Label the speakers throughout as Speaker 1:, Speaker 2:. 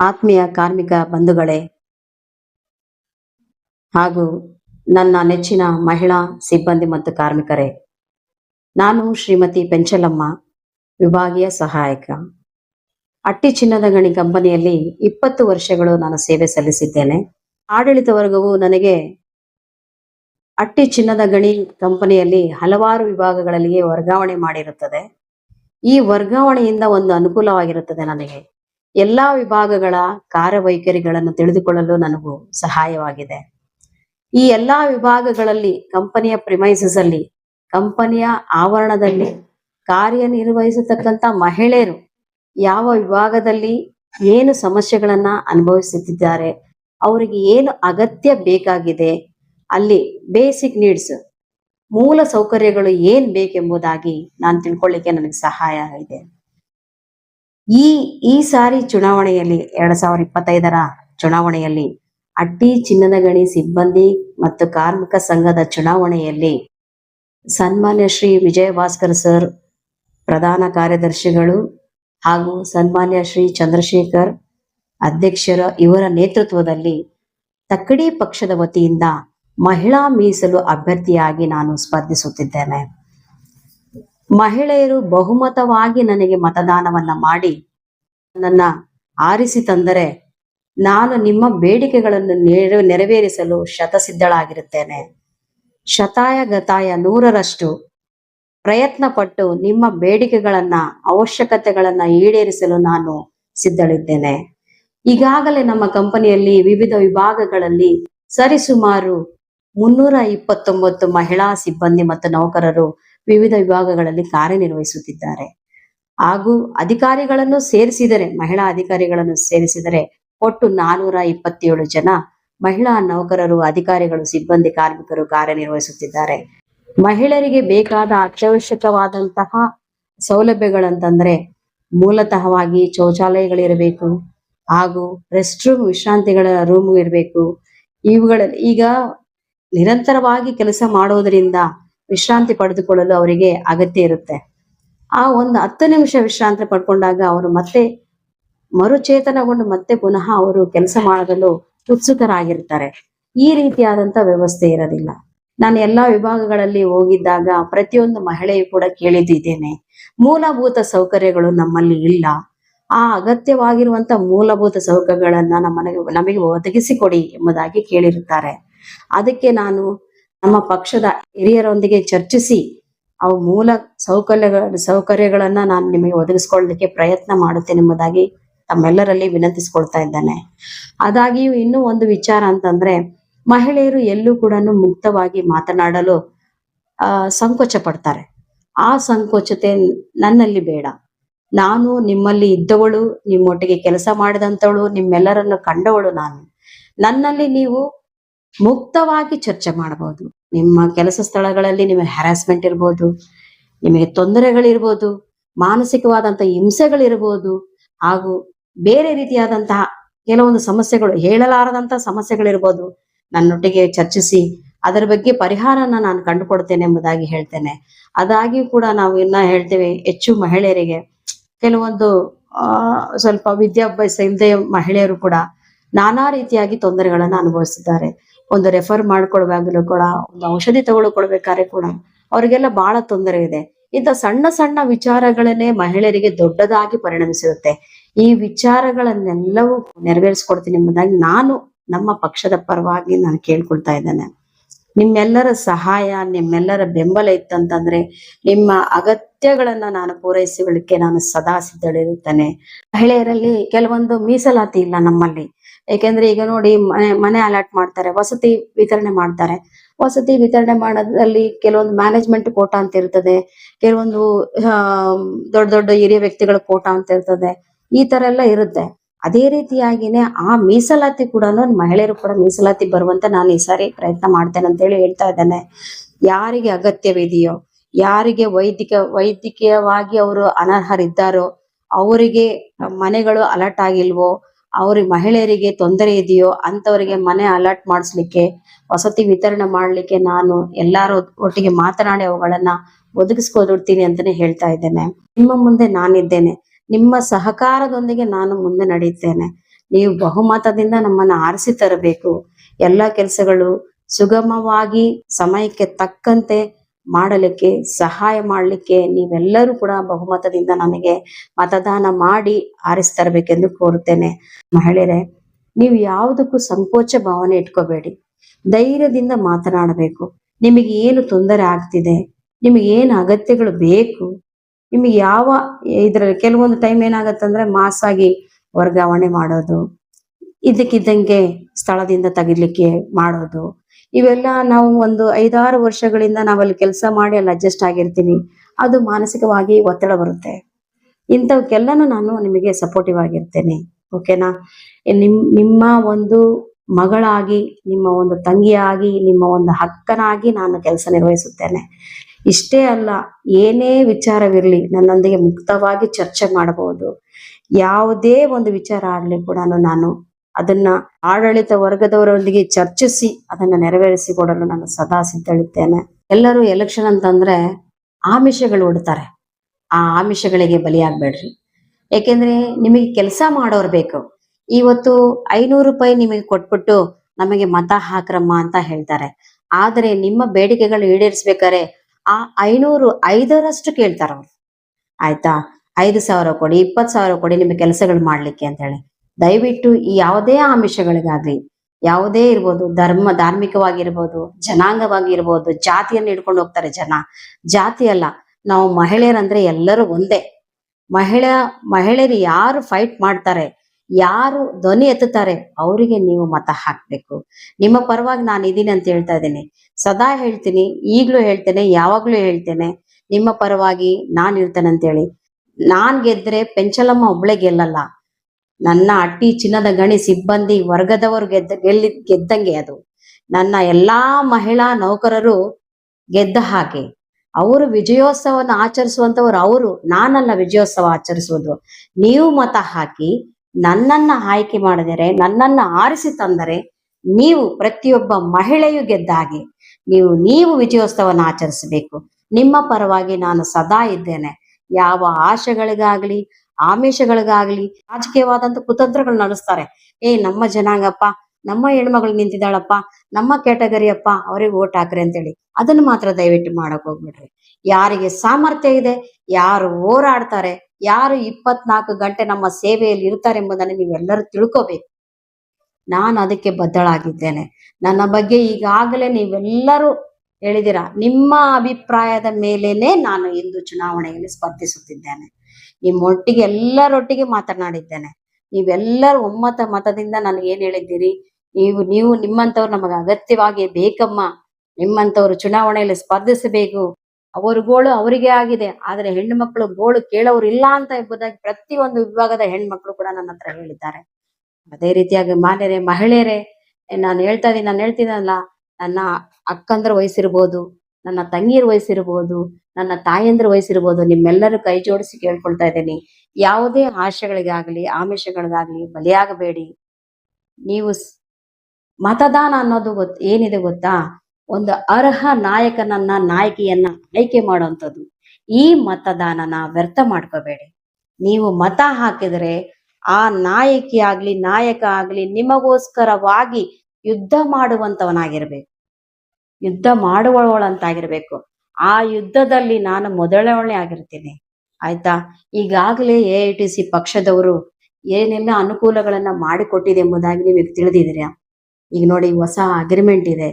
Speaker 1: ಆತ್ಮೀಯ ಕಾರ್ಮಿಕ ಬಂಧುಗಳೇ, ಹಾಗೂ ನನ್ನ ನೆಚ್ಚಿನ ಮಹಿಳಾ ಸಿಬ್ಬಂದಿ ಮತ್ತು ಕಾರ್ಮಿಕರೇ, ನಾನು ಶ್ರೀಮತಿ ಪೆಂಚಲಮ್ಮ, ವಿಭಾಗೀಯ ಸಹಾಯಕ. ಅಟ್ಟಿ ಚಿನ್ನದ ಗಣಿ ಕಂಪನಿಯಲ್ಲಿ ಇಪ್ಪತ್ತು ವರ್ಷಗಳು ನಾನು ಸೇವೆ ಸಲ್ಲಿಸಿದ್ದೇನೆ. ಆಡಳಿತ ವರ್ಗವು ನನಗೆ ಅಟ್ಟಿ ಚಿನ್ನದ ಗಣಿ ಕಂಪನಿಯಲ್ಲಿ ಹಲವಾರು ವಿಭಾಗಗಳಲ್ಲಿ ವರ್ಗಾವಣೆ ಮಾಡಿರುತ್ತದೆ. ಈ ವರ್ಗಾವಣೆಯಿಂದ ಒಂದು ಅನುಕೂಲವಾಗಿರುತ್ತದೆ ನನಗೆ. ಎಲ್ಲಾ ವಿಭಾಗಗಳ ಕಾರ್ಯವೈಖರಿಗಳನ್ನು ತಿಳಿದುಕೊಳ್ಳಲು ನನಗೂ ಸಹಾಯವಾಗಿದೆ. ಈ ಎಲ್ಲಾ ವಿಭಾಗಗಳಲ್ಲಿ, ಕಂಪನಿಯ ಪ್ರಿಮೈಸಸ್ ಅಲ್ಲಿ, ಕಂಪನಿಯ ಆವರಣದಲ್ಲಿ ಕಾರ್ಯನಿರ್ವಹಿಸತಕ್ಕಂಥ ಮಹಿಳೆಯರು ಯಾವ ವಿಭಾಗದಲ್ಲಿ ಏನು ಸಮಸ್ಯೆಗಳನ್ನ ಅನುಭವಿಸುತ್ತಿದ್ದಾರೆ, ಅವರಿಗೆ ಏನು ಅಗತ್ಯ ಬೇಕಾಗಿದೆ, ಅಲ್ಲಿ ಬೇಸಿಕ್ ನೀಡ್ಸ್ ಮೂಲ ಸೌಕರ್ಯಗಳು ಏನ್ ಬೇಕೆಂಬುದಾಗಿ ನಾನು ತಿಳ್ಕೊಳ್ಳಿಕ್ಕೆ ನನಗೆ ಸಹಾಯ ಇದೆ ಈ ಈ ಸಾರಿ ಚುನಾವಣೆಯಲ್ಲಿ ಎರಡ್ ಸಾವಿರದ ಇಪ್ಪತ್ತೈದರ ಚುನಾವಣೆಯಲ್ಲಿ ಅಟ್ಟಿ ಚಿನ್ನದ ಗಣಿ ಸಿಬ್ಬಂದಿ ಮತ್ತು ಕಾರ್ಮಿಕ ಸಂಘದ ಚುನಾವಣೆಯಲ್ಲಿ ಸನ್ಮಾನ್ಯ ಶ್ರೀ ವಿಜಯ ಭಾಸ್ಕರ್ ಸರ್ ಪ್ರಧಾನ ಕಾರ್ಯದರ್ಶಿಗಳು ಹಾಗೂ ಸನ್ಮಾನ್ಯ ಶ್ರೀ ಚಂದ್ರಶೇಖರ್ ಅಧ್ಯಕ್ಷರ ಇವರ ನೇತೃತ್ವದಲ್ಲಿ ತಕ್ಕಡಿ ಪಕ್ಷದ ವತಿಯಿಂದ ಮಹಿಳಾ ಮೀಸಲು ಅಭ್ಯರ್ಥಿಯಾಗಿ ನಾನು ಸ್ಪರ್ಧಿಸುತ್ತಿದ್ದೇನೆ. ಮಹಿಳೆಯರು ಬಹುಮತವಾಗಿ ನನಗೆ ಮತದಾನವನ್ನ ಮಾಡಿ ನನ್ನ ಆರಿಸಿ ತಂದರೆ ನಾನು ನಿಮ್ಮ ಬೇಡಿಕೆಗಳನ್ನು ನೆರ, ನೆರವೇರಿಸಲು ಶತಸಿದ್ಧಳಾಗಿರುತ್ತೇನೆ. ಶತಾಯ ಗತಾಯ ನೂರರಷ್ಟು ಪ್ರಯತ್ನ ಪಟ್ಟು ನಿಮ್ಮ ಬೇಡಿಕೆಗಳನ್ನ, ಅವಶ್ಯಕತೆಗಳನ್ನ ಈಡೇರಿಸಲು ನಾನು ಸಿದ್ಧಳಿದ್ದೇನೆ. ಈಗಾಗಲೇ ನಮ್ಮ ಕಂಪನಿಯಲ್ಲಿ ವಿವಿಧ ವಿಭಾಗಗಳಲ್ಲಿ ಸರಿಸುಮಾರು ಮುನ್ನೂರ ಇಪ್ಪತ್ತೊಂಬತ್ತು ಮಹಿಳಾ ಸಿಬ್ಬಂದಿ ಮತ್ತು ನೌಕರರು ವಿವಿಧ ವಿಭಾಗಗಳಲ್ಲಿ ಕಾರ್ಯನಿರ್ವಹಿಸುತ್ತಿದ್ದಾರೆ. ಹಾಗೂ ಅಧಿಕಾರಿಗಳನ್ನು ಸೇರಿಸಿದರೆ, ಮಹಿಳಾ ಅಧಿಕಾರಿಗಳನ್ನು ಸೇರಿಸಿದರೆ ಒಟ್ಟು ನಾನೂರ ಇಪ್ಪತ್ತೇಳು ಜನ ಮಹಿಳಾ ನೌಕರರು, ಅಧಿಕಾರಿಗಳು, ಸಿಬ್ಬಂದಿ, ಕಾರ್ಮಿಕರು ಕಾರ್ಯನಿರ್ವಹಿಸುತ್ತಿದ್ದಾರೆ. ಮಹಿಳೆಯರಿಗೆ ಬೇಕಾದ ಅತ್ಯವಶ್ಯಕವಾದಂತಹ ಸೌಲಭ್ಯಗಳಂತಂದ್ರೆ ಮೂಲತಃವಾಗಿ ಶೌಚಾಲಯಗಳಿರಬೇಕು ಹಾಗೂ ರೆಸ್ಟ್ ರೂಮ್, ವಿಶ್ರಾಂತಿಗಳ ರೂಮ್ ಇರಬೇಕು. ಇವುಗಳಲ್ಲಿ ಈಗ ನಿರಂತರವಾಗಿ ಕೆಲಸ ಮಾಡೋದರಿಂದ ವಿಶ್ರಾಂತಿ ಪಡೆದುಕೊಳ್ಳಲು ಅವರಿಗೆ ಅಗತ್ಯ ಇರುತ್ತೆ. ಆ ಒಂದು ಹತ್ತು ನಿಮಿಷ ವಿಶ್ರಾಂತಿ ಪಡ್ಕೊಂಡಾಗ ಅವರು ಮತ್ತೆ ಮರುಚೇತನಗೊಂಡು ಮತ್ತೆ ಪುನಃ ಅವರು ಕೆಲಸ ಮಾಡಲು ಉತ್ಸುಕರಾಗಿರ್ತಾರೆ. ಈ ರೀತಿಯಾದಂತ ವ್ಯವಸ್ಥೆ ಇರೋದಿಲ್ಲ. ನಾನು ಎಲ್ಲಾ ವಿಭಾಗಗಳಲ್ಲಿ ಹೋಗಿದ್ದಾಗ ಪ್ರತಿಯೊಂದು ಮಹಿಳೆಯು ಕೂಡ ಕೇಳಿದ್ದಿದ್ದೇನೆ. ಮೂಲಭೂತ ಸೌಕರ್ಯಗಳು ನಮ್ಮಲ್ಲಿ ಇಲ್ಲ. ಆ ಅಗತ್ಯವಾಗಿರುವಂತ ಮೂಲಭೂತ ಸೌಕರ್ಯಗಳನ್ನ ನಮ್ಮನೆಗೆ, ನಮಗೆ ಒದಗಿಸಿಕೊಡಿ ಎಂಬುದಾಗಿ ಕೇಳಿರುತ್ತಾರೆ. ಅದಕ್ಕೆ ನಾನು ನಮ್ಮ ಪಕ್ಷದ ಹಿರಿಯರೊಂದಿಗೆ ಚರ್ಚಿಸಿ ಅವು ಮೂಲ ಸೌಕರ್ಯಗಳ, ಸೌಕರ್ಯಗಳನ್ನ ನಾನು ನಿಮಗೆ ಒದಗಿಸ್ಕೊಳ್ಳಲಿಕ್ಕೆ ಪ್ರಯತ್ನ ಮಾಡುತ್ತೇನೆ ಎಂಬುದಾಗಿ ತಮ್ಮೆಲ್ಲರಲ್ಲಿ ವಿನಂತಿಸ್ಕೊಳ್ತಾ ಇದ್ದಾನೆ. ಆದಾಗಿಯೂ ಇನ್ನೂ ಒಂದು ವಿಚಾರ ಅಂತಂದ್ರೆ, ಮಹಿಳೆಯರು ಎಲ್ಲೂ ಕೂಡ ಮುಕ್ತವಾಗಿ ಮಾತನಾಡಲು ಸಂಕೋಚ ಪಡ್ತಾರೆ ಆ ಸಂಕೋಚತೆ ನನ್ನಲ್ಲಿ ಬೇಡ. ನಾನು ನಿಮ್ಮಲ್ಲಿ ಇದ್ದವಳು, ನಿಮ್ಮೊಟ್ಟಿಗೆ ಕೆಲಸ ಮಾಡಿದಂಥವಳು ನಿಮ್ಮೆಲ್ಲರನ್ನು ಕಂಡವಳು ನಾನು. ನನ್ನಲ್ಲಿ ನೀವು ಮುಕ್ತವಾಗಿ ಚರ್ಚೆ ಮಾಡಬಹುದು. ನಿಮ್ಮ ಕೆಲಸ ಸ್ಥಳಗಳಲ್ಲಿ ನಿಮಗೆ ಹ್ಯಾರಾಸ್ಮೆಂಟ್ ಇರ್ಬೋದು, ನಿಮಗೆ ತೊಂದರೆಗಳಿರ್ಬೋದು ಮಾನಸಿಕವಾದಂತಹ ಹಿಂಸೆಗಳಿರ್ಬೋದು, ಹಾಗೂ ಬೇರೆ ರೀತಿಯಾದಂತಹ ಕೆಲವೊಂದು ಸಮಸ್ಯೆಗಳು ಹೇಳಲಾರದಂತಹ ಸಮಸ್ಯೆಗಳಿರ್ಬೋದು, ನನ್ನೊಟ್ಟಿಗೆ ಚರ್ಚಿಸಿ ಅದರ ಬಗ್ಗೆ ಪರಿಹಾರನ ನಾನು ಕಂಡುಕೊಡ್ತೇನೆ ಎಂಬುದಾಗಿ ಹೇಳ್ತೇನೆ. ಅದಾಗಿಯೂ ಕೂಡ ನಾವು ಇನ್ನ ಹೇಳ್ತೇವೆ, ಹೆಚ್ಚು ಮಹಿಳೆಯರಿಗೆ ಕೆಲವೊಂದು ಸ್ವಲ್ಪ ವಿದ್ಯಾಭ್ಯಾಸ ಇಲ್ಲದೆ ಮಹಿಳೆಯರು ಕೂಡ ನಾನಾ ರೀತಿಯಾಗಿ ತೊಂದರೆಗಳನ್ನ ಅನುಭವಿಸಿದ್ದಾರೆ. ಒಂದು ರೆಫರ್ ಮಾಡ್ಕೊಳ್ವಾಗಲೂ ಕೂಡ, ಒಂದು ಔಷಧಿ ತಗೊಳ್ಕೊಳ್ಬೇಕಾದ್ರೆ ಕೂಡ ಅವರಿಗೆಲ್ಲ ಬಹಳ ತೊಂದರೆ ಇದೆ. ಇಂಥ ಸಣ್ಣ ಸಣ್ಣ ವಿಚಾರಗಳನ್ನೇ ಮಹಿಳೆಯರಿಗೆ ದೊಡ್ಡದಾಗಿ ಪರಿಣಮಿಸಿರುತ್ತೆ. ಈ ವಿಚಾರಗಳನ್ನೆಲ್ಲವೂ ನೆರವೇರಿಸ್ಕೊಡ್ತೀನಿ ಎಂಬುದಾಗಿ ನಾನು ನಮ್ಮ ಪಕ್ಷದ ಪರವಾಗಿ ನಾನು ಕೇಳ್ಕೊಳ್ತಾ ಇದ್ದೇನೆ. ನಿಮ್ಮೆಲ್ಲರ ಸಹಾಯ, ನಿಮ್ಮೆಲ್ಲರ ಬೆಂಬಲ ಇತ್ತಂತಂದ್ರೆ ನಿಮ್ಮ ಅಗತ್ಯಗಳನ್ನ ನಾನು ಪೂರೈಸಿಕೊಳ್ಳಿಕ್ಕೆ ನಾನು ಸದಾ ಸಿದ್ಧಳಿರುತ್ತೇನೆ. ಮಹಿಳೆಯರಲ್ಲಿ ಕೆಲವೊಂದು ಮೀಸಲಾತಿ ಇಲ್ಲ ನಮ್ಮಲ್ಲಿ. ಯಾಕೆಂದ್ರೆ ಈಗ ನೋಡಿ ಮನೆ ಮನೆ ಅಲಾಟ್ ಮಾಡ್ತಾರೆ, ವಸತಿ ವಿತರಣೆ ಮಾಡ್ತಾರೆ. ವಸತಿ ವಿತರಣೆ ಮಾಡೋದ್ರಲ್ಲಿ ಕೆಲವೊಂದು ಮ್ಯಾನೇಜ್ಮೆಂಟ್ ಕೋಟಾ ಅಂತ ಇರ್ತದೆ, ಕೆಲವೊಂದು ದೊಡ್ಡ ದೊಡ್ಡ ಹಿರಿಯ ವ್ಯಕ್ತಿಗಳ ಕೋಟಾ ಅಂತ ಇರ್ತದೆ, ಈ ತರ ಎಲ್ಲ ಇರುತ್ತೆ. ಅದೇ ರೀತಿಯಾಗಿನೇ ಆ ಮೀಸಲಾತಿ ಕೂಡ ಮಹಿಳೆಯರು ಕೂಡ ಮೀಸಲಾತಿ ಬರುವಂತ ನಾನು ಈ ಸಾರಿ ಪ್ರಯತ್ನ ಮಾಡ್ತೇನೆ ಅಂತ ಹೇಳಿ ಹೇಳ್ತಾ ಇದ್ದೇನೆ. ಯಾರಿಗೆ ಅಗತ್ಯವಿದೆಯೋ, ಯಾರಿಗೆ ವೈದ್ಯಕ ವೈದ್ಯಕೀಯವಾಗಿ ಅವರು ಅನರ್ಹರಿದ್ದಾರೋ, ಅವರಿಗೆ ಮನೆಗಳು ಅಲರ್ಟ್ ಆಗಿಲ್ವೋ ಅವ್ರಿಗೆ ಮಹಿಳೆಯರಿಗೆ ತೊಂದರೆ ಇದೆಯೋ ಅಂತವರಿಗೆ ಮನೆ ಅಲರ್ಟ್ ಮಾಡಿಸ್ಲಿಕ್ಕೆ, ವಸತಿ ವಿತರಣೆ ಮಾಡ್ಲಿಕ್ಕೆ ನಾನು ಎಲ್ಲಾರು ಒಟ್ಟಿಗೆ ಮಾತನಾಡಿ ಅವುಗಳನ್ನ ಒದಗಿಸ್ಕೊದಿಡ್ತೀನಿ ಅಂತಾನೆ ಹೇಳ್ತಾ ಇದ್ದೇನೆ. ನಿಮ್ಮ ಮುಂದೆ ನಾನಿದ್ದೇನೆ. ನಿಮ್ಮ ಸಹಕಾರದೊಂದಿಗೆ ನಾನು ಮುಂದೆ ನಡೆಯುತ್ತೇನೆ. ನೀವು ಬಹುಮತದಿಂದ ನಮ್ಮನ್ನ ಆರಿಸಿ ತರಬೇಕು. ಎಲ್ಲ ಕೆಲಸಗಳು ಸುಗಮವಾಗಿ ಸಮಯಕ್ಕೆ ತಕ್ಕಂತೆ ಮಾಡಲಿಕ್ಕೆ, ಸಹಾಯ ಮಾಡಲಿಕ್ಕೆ ನೀವೆಲ್ಲರೂ ಕೂಡ ಬಹುಮತದಿಂದ ನನಗೆ ಮತದಾನ ಮಾಡಿ ಆರಿಸ್ತರಬೇಕೆಂದು ಕೋರುತ್ತೇನೆ. ಮಹಿಳೆಯರೇ, ನೀವು ಯಾವುದಕ್ಕೂ ಸಂಕೋಚ ಭಾವನೆ ಇಟ್ಕೋಬೇಡಿ. ಧೈರ್ಯದಿಂದ ಮಾತನಾಡಬೇಕು. ನಿಮಗೆ ಏನು ತೊಂದರೆ ಆಗ್ತಿದೆ, ನಿಮಗೆ ಏನು ಅಗತ್ಯಗಳು ಬೇಕು, ನಿಮಗೆ ಯಾವ ಇದರಲ್ಲಿ ಕೆಲವೊಂದು ಟೈಮ್ ಏನಾಗತ್ತಂದ್ರೆ ಮಾಸಾಗಿ ವರ್ಗಾವಣೆ ಮಾಡೋದು, ಇದಕ್ಕಿದ್ದಂಗೆ ಸ್ಥಳದಿಂದ ತೆಗಿಲಿಕ್ಕೆ ಮಾಡೋದು ಇವೆಲ್ಲ ನಾವು ಒಂದು ಐದಾರು ವರ್ಷಗಳಿಂದ ನಾವಲ್ಲಿ ಕೆಲಸ ಮಾಡಿ ಅಲ್ಲಿ ಅಡ್ಜಸ್ಟ್ ಆಗಿರ್ತೀನಿ. ಅದು ಮಾನಸಿಕವಾಗಿ ಒತ್ತಡ ಬರುತ್ತೆ. ಇಂಥವಕ್ಕೆಲ್ಲನೂ ನಾನು ನಿಮಗೆ ಸಪೋರ್ಟಿವ್ ಆಗಿರ್ತೇನೆ. ಓಕೆನಾ ನಿಮ್, ನಿಮ್ಮ ಒಂದು ಮಗಳಾಗಿ, ನಿಮ್ಮ ಒಂದು ತಂಗಿಯಾಗಿ, ನಿಮ್ಮ ಒಂದು ಹಕ್ಕನಾಗಿ ನಾನು ಕೆಲಸ ನಿರ್ವಹಿಸುತ್ತೇನೆ. ಇಷ್ಟೇ ಅಲ್ಲ, ಏನೇ ವಿಚಾರವಿರಲಿ, ನನ್ನೊಂದಿಗೆ ಮುಕ್ತವಾಗಿ ಚರ್ಚೆ ಮಾಡಬಹುದು ಯಾವುದೇ ಒಂದು ವಿಚಾರ ಆಗಲಿ ಕೂಡ ನಾನು ಅದನ್ನ ಆಡಳಿತ ವರ್ಗದವರೊಂದಿಗೆ ಚರ್ಚಿಸಿ ಅದನ್ನ ನೆರವೇರಿಸಿ ಕೊಡಲು ನಾನು ಸದಾ ಸಿದ್ಧಳಿದ್ದೇನೆ. ಎಲ್ಲರೂ ಎಲೆಕ್ಷನ್ ಅಂತಂದ್ರೆ ಆಮಿಷಗಳು ಉಡ್ತಾರೆ ಆ ಆಮಿಷಗಳಿಗೆ ಬಲಿಯಾಗ್ಬೇಡ್ರಿ. ಯಾಕೆಂದ್ರೆ ನಿಮಗೆ ಕೆಲಸ ಮಾಡೋರ್ ಬೇಕು. ಇವತ್ತು ಐನೂರು ರೂಪಾಯಿ ನಿಮಗೆ ಕೊಟ್ಬಿಟ್ಟು ನಮಗೆ ಮತ ಹಾಕ್ರಮ್ಮ ಅಂತ ಹೇಳ್ತಾರೆ. ಆದರೆ ನಿಮ್ಮ ಬೇಡಿಕೆಗಳು ಈಡೇರಿಸ್ಬೇಕಾರೆ ಆ ಐನೂರು ಐದರಷ್ಟು ಕೇಳ್ತಾರ ಅವ್ರು ಆಯ್ತಾ? ಐದು ಸಾವಿರ ಕೊಡಿ, ಇಪ್ಪತ್ತು ಸಾವಿರ ಕೊಡಿ ನಿಮ್ಮ ಕೆಲಸಗಳು ಮಾಡ್ಲಿಕ್ಕೆ ಅಂತ ಹೇಳಿ. ದಯವಿಟ್ಟು ಈ ಯಾವುದೇ ಆಮಿಷಗಳಿಗಾಗ್ಲಿ, ಯಾವುದೇ ಇರ್ಬೋದು, ಧರ್ಮ, ಧಾರ್ಮಿಕವಾಗಿರ್ಬೋದು, ಜನಾಂಗವಾಗಿರ್ಬೋದು, ಜಾತಿಯನ್ನು ಹಿಡ್ಕೊಂಡು ಹೋಗ್ತಾರೆ ಜನ. ಜಾತಿ ಅಲ್ಲ, ನಾವು ಮಹಿಳೆಯರಂದ್ರೆ ಎಲ್ಲರೂ ಒಂದೇ. ಮಹಿಳೆ, ಮಹಿಳೆಯರು ಯಾರು ಫೈಟ್ ಮಾಡ್ತಾರೆ, ಯಾರು ಧ್ವನಿ ಎತ್ತುತ್ತಾರೆ, ಅವರಿಗೆ ನೀವು ಮತ ಹಾಕ್ಬೇಕು. ನಿಮ್ಮ ಪರವಾಗಿ ನಾನು ಇದೀನಿ ಅಂತ ಹೇಳ್ತಾ ಇದ್ದೀನಿ. ಸದಾ ಹೇಳ್ತೀನಿ, ಈಗ್ಲೂ ಹೇಳ್ತೇನೆ, ಯಾವಾಗ್ಲೂ ಹೇಳ್ತೇನೆ, ನಿಮ್ಮ ಪರವಾಗಿ ನಾನು ಇರ್ತೇನೆ ಅಂತೇಳಿ. ನಾನ್ ಗೆದ್ರೆ ಪೆಂಚಲಮ್ಮ ಒಬ್ಳೆ ಗೆಲ್ಲಲ್ಲ. ನನ್ನ ಅಟ್ಟಿ ಚಿನ್ನದ ಗಣಿ ಸಿಬ್ಬಂದಿ ವರ್ಗದವರು ಗೆದ್ದ, ಗೆಲ್ಲಿ, ಗೆದ್ದಂಗೆ ಅದು. ನನ್ನ ಎಲ್ಲಾ ಮಹಿಳಾ ನೌಕರರು ಗೆದ್ದ ಹಾಗೆ. ಅವರು ವಿಜಯೋತ್ಸವವನ್ನು ಆಚರಿಸುವಂತವರು ಅವರು, ನಾನಲ್ಲ ವಿಜಯೋತ್ಸವ ಆಚರಿಸುವುದು. ನೀವು ಮತ ಹಾಕಿ, ನನ್ನನ್ನ ಆಯ್ಕೆ ಮಾಡಿದರೆ, ನನ್ನನ್ನ ಆರಿಸಿ ತಂದರೆ, ನೀವು ಪ್ರತಿಯೊಬ್ಬ ಮಹಿಳೆಯು ಗೆದ್ದ ಹಾಗೆ. ನೀವು ನೀವು ವಿಜಯೋತ್ಸವನ ಆಚರಿಸಬೇಕು. ನಿಮ್ಮ ಪರವಾಗಿ ನಾನು ಸದಾ ಇದ್ದೇನೆ. ಯಾವ ಆಶೆಗಳಿಗಾಗ್ಲಿ ಆಮಿಷಗಳಿಗಾಗ್ಲಿ, ರಾಜಕೀಯವಾದಂತ ಕುತಂತ್ರಗಳು ನಡೆಸ್ತಾರೆ. ಏ, ನಮ್ಮ ಜನಾಂಗಪ್ಪ, ನಮ್ಮ ಹೆಣ್ಮಗಳು ನಿಂತಿದ್ದಾಳಪ್ಪ, ನಮ್ಮ ಕ್ಯಾಟಗರಿ ಅಪ್ಪ ಅವ್ರಿಗೆ ಓಟ್ ಹಾಕ್ರಿ ಅಂತೇಳಿ. ಅದನ್ನ ಮಾತ್ರ ದಯವಿಟ್ಟು ಮಾಡಕ್ ಹೋಗ್ಬಿಡ್ರಿ. ಯಾರಿಗೆ ಸಾಮರ್ಥ್ಯ ಇದೆ, ಯಾರು ಹೋರಾಡ್ತಾರೆ, ಯಾರು ಇಪ್ಪತ್ನಾಲ್ಕು ಗಂಟೆ ನಮ್ಮ ಸೇವೆಯಲ್ಲಿ ಇರ್ತಾರೆ ಎಂಬುದನ್ನು ನೀವೆಲ್ಲರೂ ತಿಳ್ಕೋಬೇಕು. ನಾನು ಅದಕ್ಕೆ ಬದ್ಧಳಾಗಿದ್ದೇನೆ. ನನ್ನ ಬಗ್ಗೆ ಈಗಾಗಲೇ ನೀವೆಲ್ಲರೂ ಹೇಳಿದಿರ ನಿಮ್ಮ ಅಭಿಪ್ರಾಯದ ಮೇಲೇನೆ ನಾನು ಇಂದು ಚುನಾವಣೆಯಲ್ಲಿ ಸ್ಪರ್ಧಿಸುತ್ತಿದ್ದೇನೆ. ನಿಮ್ಮೊಟ್ಟಿಗೆ ಎಲ್ಲರೊಟ್ಟಿಗೆ ಮಾತನಾಡಿದ್ದೇನೆ. ನೀವೆಲ್ಲರೂ ಒಮ್ಮತ ಮತದಿಂದ ನನಗೆ ಏನ್ ಹೇಳಿದ್ದೀರಿ? ನೀವು ನೀವು ನಿಮ್ಮಂತವ್ರು ನಮಗೆ ಅಗತ್ಯವಾಗಿ ಬೇಕಮ್ಮ. ನಿಮ್ಮಂಥವ್ರು ಚುನಾವಣೆಯಲ್ಲಿ ಸ್ಪರ್ಧಿಸಬೇಕು. ಅವರು ಗೋಳು ಅವರಿಗೆ ಆಗಿದೆ. ಆದ್ರೆ ಹೆಣ್ಣು ಮಕ್ಕಳು ಗೋಳು ಕೇಳೋರು ಇಲ್ಲ ಅಂತ ಎಂಬುದಾಗಿ ಪ್ರತಿಯೊಂದು ವಿಭಾಗದ ಹೆಣ್ಮಕ್ಳು ಕೂಡ ನನ್ನ ಹತ್ರ ಹೇಳಿದ್ದಾರೆ. ಅದೇ ರೀತಿಯಾಗಿ ಮಾನ್ಯರೇ, ಮಹಿಳೆಯರೇ, ನಾನು ಹೇಳ್ತಾ ಇದ್ದೀನಿ, ನಾನು ಹೇಳ್ತೀನಲ್ಲ, ನನ್ನ ಅಕ್ಕಂದ್ರ ವಯಸ್ಸಿರ್ಬೋದು ನನ್ನ ತಂಗಿಯರ ವಯಸ್ಸಿರ್ಬೋದು, ನನ್ನ ತಾಯಂದ್ರ ವಯಸ್ಸಿರ್ಬೋದು, ನಿಮ್ಮೆಲ್ಲರೂ ಕೈ ಜೋಡಿಸಿ ಕೇಳ್ಕೊಳ್ತಾ ಇದ್ದೀನಿ. ಯಾವುದೇ ಆಶೆಗಳಿಗಾಗ್ಲಿ, ಆಮಿಷಗಳಿಗಾಗ್ಲಿ ಬಲಿಯಾಗಬೇಡಿ. ನೀವು ಮತದಾನ ಅನ್ನೋದು ಗೊತ್, ಏನಿದೆ ಗೊತ್ತಾ? ಒಂದು ಅರ್ಹ ನಾಯಕನನ್ನ, ನಾಯಕಿಯನ್ನ ಆಯ್ಕೆ ಮಾಡುವಂಥದ್ದು. ಈ ಮತದಾನನ ವ್ಯರ್ಥ ಮಾಡ್ಕೋಬೇಡಿ. ನೀವು ಮತ ಹಾಕಿದ್ರೆ ಆ ನಾಯಕಿ ಆಗ್ಲಿ ನಾಯಕ ಆಗ್ಲಿ ನಿಮಗೋಸ್ಕರವಾಗಿ ಯುದ್ಧ ಮಾಡುವಂತವನಾಗಿರ್ಬೇಕು ಯುದ್ಧ ಮಾಡುವವಳಂತಾಗಿರ್ಬೇಕು. ಆ ಯುದ್ಧದಲ್ಲಿ ನಾನು ಮೊದಲವಳೆ ಆಗಿರ್ತೀನಿ. ಆಯ್ತಾ? ಈಗಾಗಲೇ ಎ ಐ ಟಿ ಸಿ ಪಕ್ಷದವರು ಏನೆಲ್ಲ ಅನುಕೂಲಗಳನ್ನ ಮಾಡಿಕೊಟ್ಟಿದೆ ಎಂಬುದಾಗಿ ನಿಮಗೆ ತಿಳಿದಿದ್ದೀರಾ? ಈಗ ನೋಡಿ, ಹೊಸ ಅಗ್ರಿಮೆಂಟ್ ಇದೆ.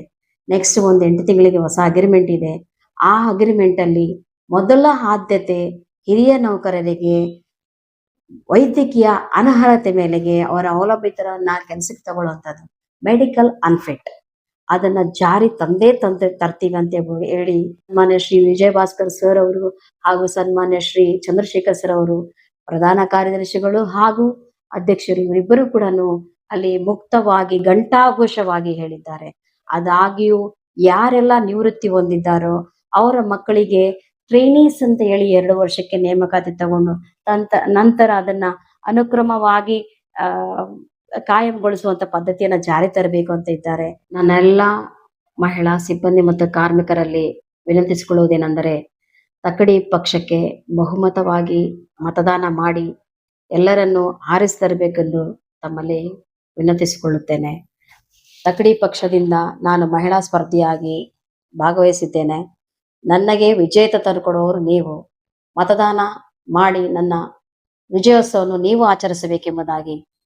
Speaker 1: ನೆಕ್ಸ್ಟ್ ಒಂದು ಎಂಟು ತಿಂಗಳಿಗೆ ಹೊಸ ಅಗ್ರಿಮೆಂಟ್ ಇದೆ. ಆ ಅಗ್ರಿಮೆಂಟ್ ಅಲ್ಲಿ ಮೊದಲ ಆದ್ಯತೆ ಹಿರಿಯ ನೌಕರರಿಗೆ ವೈದ್ಯಕೀಯ ಅನರ್ಹತೆ ಮೇಲೆಗೆ ಅವರ ಅವಲಂಬಿತರನ್ನ ಕೆಲಸಕ್ಕೆ ತಗೊಳ್ಳುವಂಥದ್ದು. ಮೆಡಿಕಲ್ ಅನ್ಫಿಟ್ ಅದನ್ನ ಜಾರಿ ತಂದೆ ತಂದೆ ತರ್ತೀವಿ ಅಂತ ಹೇಳಿ ಸನ್ಮಾನ್ಯ ಶ್ರೀ ವಿಜಯ ಭಾಸ್ಕರ್ ಸರ್ ಅವರು ಹಾಗೂ ಸನ್ಮಾನ್ಯ ಶ್ರೀ ಚಂದ್ರಶೇಖರ್ ಸರ್ ಅವರು ಪ್ರಧಾನ ಕಾರ್ಯದರ್ಶಿಗಳು ಹಾಗೂ ಅಧ್ಯಕ್ಷರು ಇವರಿಬ್ಬರು ಕೂಡ ಅಲ್ಲಿ ಮುಕ್ತವಾಗಿ ಘಂಟಾಘೋಷವಾಗಿ ಹೇಳಿದ್ದಾರೆ. ಅದಾಗಿಯೂ ಯಾರೆಲ್ಲ ನಿವೃತ್ತಿ ಹೊಂದಿದ್ದಾರೋ ಅವರ ಮಕ್ಕಳಿಗೆ ಟ್ರೈನೀಸ್ ಅಂತ ಹೇಳಿ ಎರಡು ವರ್ಷಕ್ಕೆ ನೇಮಕಾತಿ ತಗೊಂಡು ನಂತರ ಅದನ್ನ ಅನುಕ್ರಮವಾಗಿ ಕಾಯಂಗೊಳಿಸುವಂತ ಪದ್ಧತಿಯನ್ನ ಜಾರಿ ತರಬೇಕು ಅಂತ ಇದ್ದಾರೆ. ನನ್ನೆಲ್ಲ ಮಹಿಳಾ ಸಿಬ್ಬಂದಿ ಮತ್ತು ಕಾರ್ಮಿಕರಲ್ಲಿ ವಿನಂತಿಸಿಕೊಳ್ಳುವುದೇನೆಂದರೆ ತಕ್ಕಡಿ ಪಕ್ಷಕ್ಕೆ ಬಹುಮತವಾಗಿ ಮತದಾನ ಮಾಡಿ ಎಲ್ಲರನ್ನು ಆರಿಸಿ ತರಬೇಕೆಂದು ತಮ್ಮಲ್ಲಿ ವಿನಂತಿಸಿಕೊಳ್ಳುತ್ತೇನೆ. ತಕ್ಕಡಿ ಪಕ್ಷದಿಂದ ನಾನು ಮಹಿಳಾ ಸ್ಪರ್ಧಿಯಾಗಿ ಭಾಗವಹಿಸಿದ್ದೇನೆ. ನನಗೆ ವಿಜೇತ ತಂದುಕೊಡುವವರು ನೀವು. ಮತದಾನ ಮಾಡಿ ನನ್ನ ವಿಜಯೋತ್ಸವವನ್ನು ನೀವು ಆಚರಿಸಬೇಕೆಂಬುದಾಗಿ